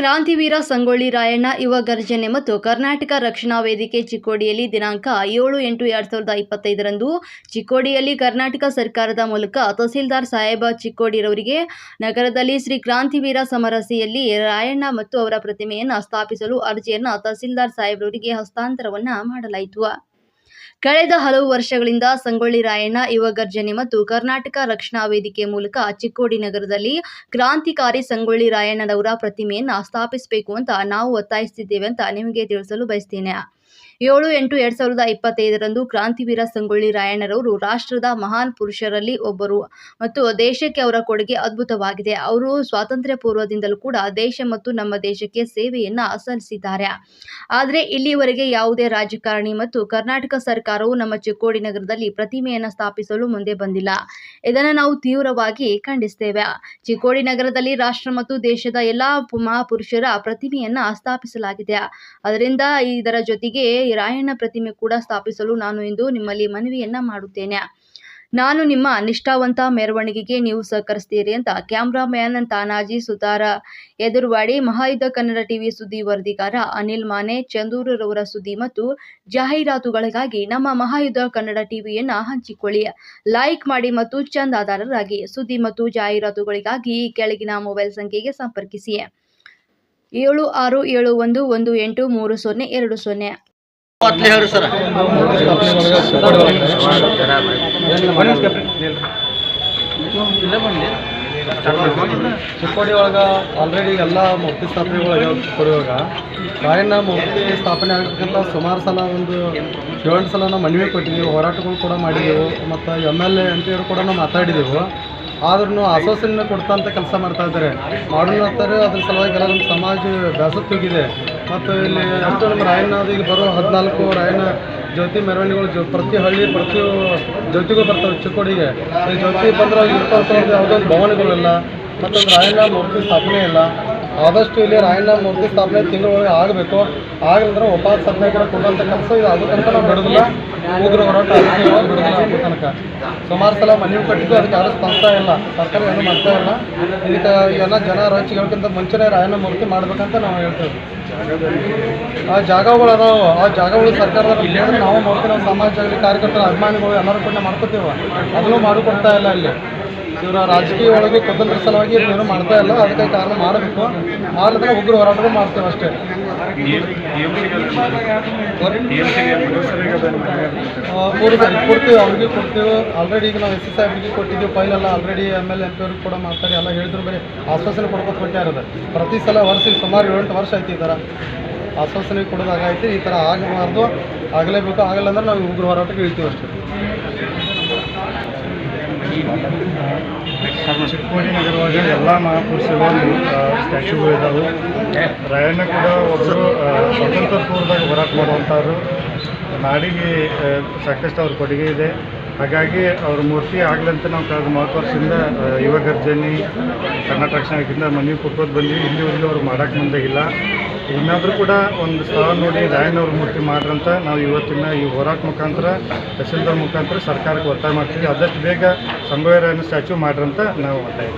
ಕ್ರಾಂತಿವೀರ ಸಂಗೊಳ್ಳಿ ರಾಯಣ್ಣ, ಯುವ ಗರ್ಜನೆ ಮತ್ತು ಕರ್ನಾಟಕ ರಕ್ಷಣಾ ವೇದಿಕೆ ಚಿಕ್ಕೋಡಿಯಲ್ಲಿ ದಿನಾಂಕ ಏಳು ಎಂಟು ಎರಡು ಸಾವಿರದ ಇಪ್ಪತ್ತೈದರಂದು ಚಿಕ್ಕೋಡಿಯಲ್ಲಿ ಕರ್ನಾಟಕ ಸರ್ಕಾರದ ಮೂಲಕ ತಹಸೀಲ್ದಾರ್ ಸಾಹೇಬ ಚಿಕ್ಕೋಡಿರವರಿಗೆ ನಗರದಲ್ಲಿ ಶ್ರೀ ಕ್ರಾಂತಿವೀರ ಸಮರಸೆಯಲ್ಲಿ ರಾಯಣ್ಣ ಮತ್ತು ಅವರ ಪ್ರತಿಮೆಯನ್ನು ಸ್ಥಾಪಿಸಲು ಅರ್ಜಿಯನ್ನು ತಹಸೀಲ್ದಾರ್ ಸಾಹೇಬ್ರವರಿಗೆ ಹಸ್ತಾಂತರವನ್ನು ಮಾಡಲಾಯಿತು. ಕಳೆದ ಹಲವು ವರ್ಷಗಳಿಂದ ಸಂಗೊಳ್ಳಿ ರಾಯಣ್ಣ ಯುವ ಗರ್ಜನೆ ಮತ್ತು ಕರ್ನಾಟಕ ರಕ್ಷಣಾ ವೇದಿಕೆ ಮೂಲಕ ಚಿಕ್ಕೋಡಿ ನಗರದಲ್ಲಿ ಕ್ರಾಂತಿಕಾರಿ ಸಂಗೊಳ್ಳಿ ರಾಯಣ್ಣನವರ ಪ್ರತಿಮೆಯನ್ನು ಸ್ಥಾಪಿಸಬೇಕು ಅಂತ ನಾವು ಒತ್ತಾಯಿಸುತ್ತಿದ್ದೇವೆ ಅಂತ ನಿಮಗೆ ತಿಳಿಸಲು ಬಯಸ್ತೇನೆ. ಏಳು ಎಂಟು ಎರಡ್ ಸಾವಿರದ ಇಪ್ಪತ್ತೈದರಂದು ಕ್ರಾಂತಿವೀರ ಸಂಗೊಳ್ಳಿ ರಾಯಣ್ಣರವರು ರಾಷ್ಟ್ರದ ಮಹಾನ್ ಪುರುಷರಲ್ಲಿ ಒಬ್ಬರು. ಮತ್ತು ದೇಶಕ್ಕೆ ಅವರ ಕೊಡುಗೆ ಅದ್ಭುತವಾಗಿದೆ. ಅವರು ಸ್ವಾತಂತ್ರ್ಯ ಪೂರ್ವದಿಂದಲೂ ಕೂಡ ದೇಶ ಮತ್ತು ನಮ್ಮ ದೇಶಕ್ಕೆ ಸೇವೆಯನ್ನು ಸಲ್ಲಿಸಿದ್ದಾರೆ. ಆದರೆ ಇಲ್ಲಿಯವರೆಗೆ ಯಾವುದೇ ರಾಜಕಾರಣಿ ಮತ್ತು ಕರ್ನಾಟಕ ಸರ್ಕಾರವು ನಮ್ಮ ಚಿಕ್ಕೋಡಿ ನಗರದಲ್ಲಿ ಪ್ರತಿಮೆಯನ್ನು ಸ್ಥಾಪಿಸಲು ಮುಂದೆ ಬಂದಿಲ್ಲ. ಇದನ್ನು ನಾವು ತೀವ್ರವಾಗಿ ಖಂಡಿಸ್ತೇವೆ. ಚಿಕ್ಕೋಡಿ ನಗರದಲ್ಲಿ ರಾಷ್ಟ್ರ ಮತ್ತು ದೇಶದ ಎಲ್ಲಾ ಮಹಾಪುರುಷರ ಪ್ರತಿಮೆಯನ್ನ ಸ್ಥಾಪಿಸಲಾಗಿದೆ. ಅದರಿಂದ ಇದರ ಜೊತೆಗೆ ಈ ರಾಯಣ್ಣ ಪ್ರತಿಮೆ ಕೂಡ ಸ್ಥಾಪಿಸಲು ನಾನು ಇಂದು ನಿಮ್ಮಲ್ಲಿ ಮನವಿಯನ್ನ ಮಾಡುತ್ತೇನೆ. ನಾನು ನಿಮ್ಮ ನಿಷ್ಠಾವಂತ ಮೆರವಣಿಗೆಗೆ ನೀವು ಸಹಕರಿಸ್ತೀರಿ ಅಂತ ಕ್ಯಾಮ್ರಾಮ್ಯಾನ್ ತಾನಾಜಿ ಸುತಾರ ಎದುರುವಾಡಿ ಮಹಾಯುದ್ಧ ಕನ್ನಡ ಟಿವಿ ಸುದ್ದಿ ವರದಿಗಾರ ಅನಿಲ್ ಮಾನೆ ಚಂದೂರರವರ ಸುದ್ದಿ ಮತ್ತು ಜಾಹೀರಾತುಗಳಿಗಾಗಿ ನಮ್ಮ ಮಹಾಯುದ್ಧ ಕನ್ನಡ ಟಿವಿಯನ್ನ ಹಂಚಿಕೊಳ್ಳಿ. ಲೈಕ್ ಮಾಡಿ ಮತ್ತು ಚಂದಾದಾರರಾಗಿ ಸುದ್ದಿ ಮತ್ತು ಜಾಹೀರಾತುಗಳಿಗಾಗಿ ಕೆಳಗಿನ ಮೊಬೈಲ್ ಸಂಖ್ಯೆಗೆ ಸಂಪರ್ಕಿಸಿ. ಏಳು ಆರು ಏಳು ಒಂದು ಒಂದು ಎಂಟು ಮೂರು ಸೊನ್ನೆ ಎರಡು ಸೊನ್ನೆ. ಚಿಕ್ಕೋಡಿ ಒಳಗೆ ಆಲ್ರೆಡಿ ಎಲ್ಲ ಮೂರ್ತಿ ಸ್ಥಾಪನೆ ಒಳಗೆ. ರಾಯಣ್ಣ ಮೂರ್ತಿ ಸ್ಥಾಪನೆ ಆಗಬೇಕಂತ ಸುಮಾರು ಸಲ ಒಂದು ಏಳು ಸಲ ನಾವು ಮನವಿ ಕೊಟ್ಟಿದ್ದೀವಿ ಹೋರಾಟಗಳು ಕೂಡ ಮಾಡಿದೆವು, ಮತ್ತು ಎಂ ಎಲ್ ಎ ಎಂ ಪಿಯವರು ಕೂಡ ನಾವು ಮಾತಾಡಿದೆವು. ಆದ್ರೂ ಆಶ್ವಾಸನೆ ಅಂತ ಕೆಲಸ ಮಾಡ್ತಾ ಇದ್ದಾರೆ ಮಾಡೋಣ ಅಂತಾರೆ, ಅದ್ರ ಸಲುವಾಗಿ ಎಲ್ಲ ನಮ್ಮ ಸಮಾಜ ಬ್ಯಾಸತ್ತೋಗಿದೆ. ಮತ್ತು ಇಲ್ಲಿ ಎಷ್ಟು ನಮ್ಮ ರಾಯಣ್ಣದು ಈಗ ಬರೋ ಹದಿನಾಲ್ಕು ರಾಯಣ್ಣ ಜ್ಯೋತಿ ಮೆರವಣಿಗೆಗಳು ಜೊ, ಪ್ರತಿ ಹಳ್ಳಿ, ಪ್ರತಿ ಜ್ಯೋತಿಗೂ ಬರ್ತವೆ ಚಿಕ್ಕೋಡಿಗೆ. ಈ ಜ್ಯೋತಿ ಬಂದ್ರೆ ಇರ್ತಕ್ಕಂಥ ಯಾವುದೋ ಒಂದು ಭವನಗಳಿಲ್ಲ, ಮತ್ತೊಂದು ರಾಯಣ್ಣ ಮೂರ್ತಿ ಸ್ಥಾಪನೆ ಇಲ್ಲ. ಆದಷ್ಟು ಇಲ್ಲಿ ರಾಯಣ್ಣ ಮೂರ್ತಿ ಸ್ಥಾಪನೆ ತಿಂಗಳೊಳಗೆ ಆಗಬೇಕು. ಆಗಲಿದ್ರೆ ಉಪವಾಸ ಕೂಡ ಕೊಡುವಂಥ ಕೆಲಸ ಇದು. ಅದು ನಾವು ಬಿಡೋದಿಲ್ಲ. ಉಗ್ರ ಹೋರಾಟ ಬಿಡೋದಿಲ್ಲ ತನಕ. ಸುಮಾರು ಸಲ ಮನೆ ಕಟ್ಟಿದ್ದು ಅದಕ್ಕೆ ಯಾರು ಸ್ಪಂದಿಸ್ತಾ ಇಲ್ಲ. ಸರ್ಕಾರ ಏನು ಮಾಡ್ತಾ ಇಲ್ಲ. ಇದಕ್ಕೆ ಎಲ್ಲ ಜನ ರಚಿಗಳಕ್ಕಿಂತ ಮುಂಚೆನೇ ರಾಯಣ್ಣ ಮೂರ್ತಿ ಮಾಡ್ಬೇಕಂತ ನಾವು ಹೇಳ್ತೇವೆ ಆ ಜಾಗಗಳು ಅದಾವ. ಆ ಜಾಗಗಳು ಸರ್ಕಾರದ ಕೇಳಿದ್ರೆ ನಾವು ಮಾಡ್ತೀವಿ ಸಮಾಜದಲ್ಲಿ ಕಾರ್ಯಕರ್ತರ, ಅಭಿಮಾನಿಗಳು ಎಲ್ಲರೂ ಕೂಡ ಮಾಡ್ಕೋತೀವ. ಅದನ್ನು ಮಾಡಿಕೊಡ್ತಾ ಇಲ್ಲ ಅಲ್ಲಿ ಇವರ ರಾಜಕೀಯ ಒಳಗೆ ಸ್ವತಂತ್ರ ಸಲುವಾಗಿ ಏನು ಮಾಡ್ತಾ ಇಲ್ಲ. ಅದಕ್ಕೆ ಕಾರಣ ಮಾಡಬೇಕು ಮಾಡಿದ್ರೆ ಉಗ್ರ ಹೋರಾಟಗಳು ಮಾಡ್ತೇವೆ ಅಷ್ಟೇ. ಕೊಡ್ತೀವಿ, ಅವ್ರಿಗೆ ಕೊಡ್ತೀವಿ. ಆಲ್ರೆಡಿ ಈಗ ನಾವು ಎಸ್ ಎಸ್ ಸಾಹೇಬ್ರಿಗೆ ಕೊಟ್ಟಿದ್ದೀವಿ ಫೈಲ್ ಎಲ್ಲ already M L M P ಕೂಡ ಮಾತಾಡಿ ಎಲ್ಲ ಹೇಳಿದ್ರು ಬರೀ ಆಶ್ವಾಸನೆ ಕೊಡ್ಬೇಕು ಕೊಟ್ಟಿರೋದ ಪ್ರತಿ ಸಲ ವರ್ಷಕ್ಕೆ ಸುಮಾರು ಏಳೆಂಟು ವರ್ಷ ಆಯ್ತು ಈ ಥರ. ಆಶ್ವಾಸನೆ ಕೊಡೋದಾಗೈತಿ ಈ ಥರ ಆಗಬಾರ್ದು. ಆಗಲೇಬೇಕು, ಆಗಲ್ಲ ಅಂದ್ರೆ ನಾವು ಉಗ್ರ ಹೋರಾಟಕ್ಕೆ ಇಳ್ತೀವಿ ಅಷ್ಟೇ. ಚಿಕ್ಕೋಡಿ ನಗರವಾಗಿ ಎಲ್ಲ ಮಹಾಪುರುಷರು ಸ್ಟ್ಯಾಚ್ಯೂಗಳು ಇದ್ದಾವೆ ರಾಯಣ್ಣ ಕೂಡ ಒಬ್ಬರು ಸ್ವತಂತ್ರ ಪೂರ್ವದಾಗ ಹೋರಾಟ ಮಾಡುವಂಥವ್ರು. ನಾಡಿಗೆ ಸಾಕಷ್ಟು ಅವ್ರ ಕೊಡುಗೆ ಇದೆ. ಹಾಗಾಗಿ ಅವ್ರ ಮೂರ್ತಿ ಆಗ್ಲಂತ ನಾವು ಕಳೆದ ಮೂವತ್ತು ವರ್ಷದಿಂದ ಯುವ ಗರ್ಜನಿ ಕರ್ನಾಟಕ ರಕ್ಷಣೆಗಿಂತ ಮನವಿ ಕೊಟ್ಕೋದು ಬಂದ್ವಿ. ಇಲ್ಲಿವರೆಗೂ ಅವ್ರು ಮಾಡೋಕ್ಕೆ ಮುಂದಾಗಿಲ್ಲ ಇನ್ನಾದರೂ ಕೂಡ ಒಂದು ಸ್ಥಳ ನೋಡಿ ರಾಯಣ್ಣವ್ರ ಮೂರ್ತಿ ಮಾಡ್ರಂತ ನಾವು ಇವತ್ತಿನ ಈ ಹೋರಾಟ ಮುಖಾಂತರ, ತಹಸೀಲ್ದಾರ್ ಮುಖಾಂತರ ಸರ್ಕಾರಕ್ಕೆ ಒತ್ತಾಯ ಮಾಡ್ತೀವಿ. ಆದಷ್ಟು ಬೇಗ ಸಂಭವ ರಾಯಣ್ಣ ಸ್ಟ್ಯಾಚ್ಯೂ ಮಾಡ್ರಂತ ನಾವು ಒತ್ತಾಯ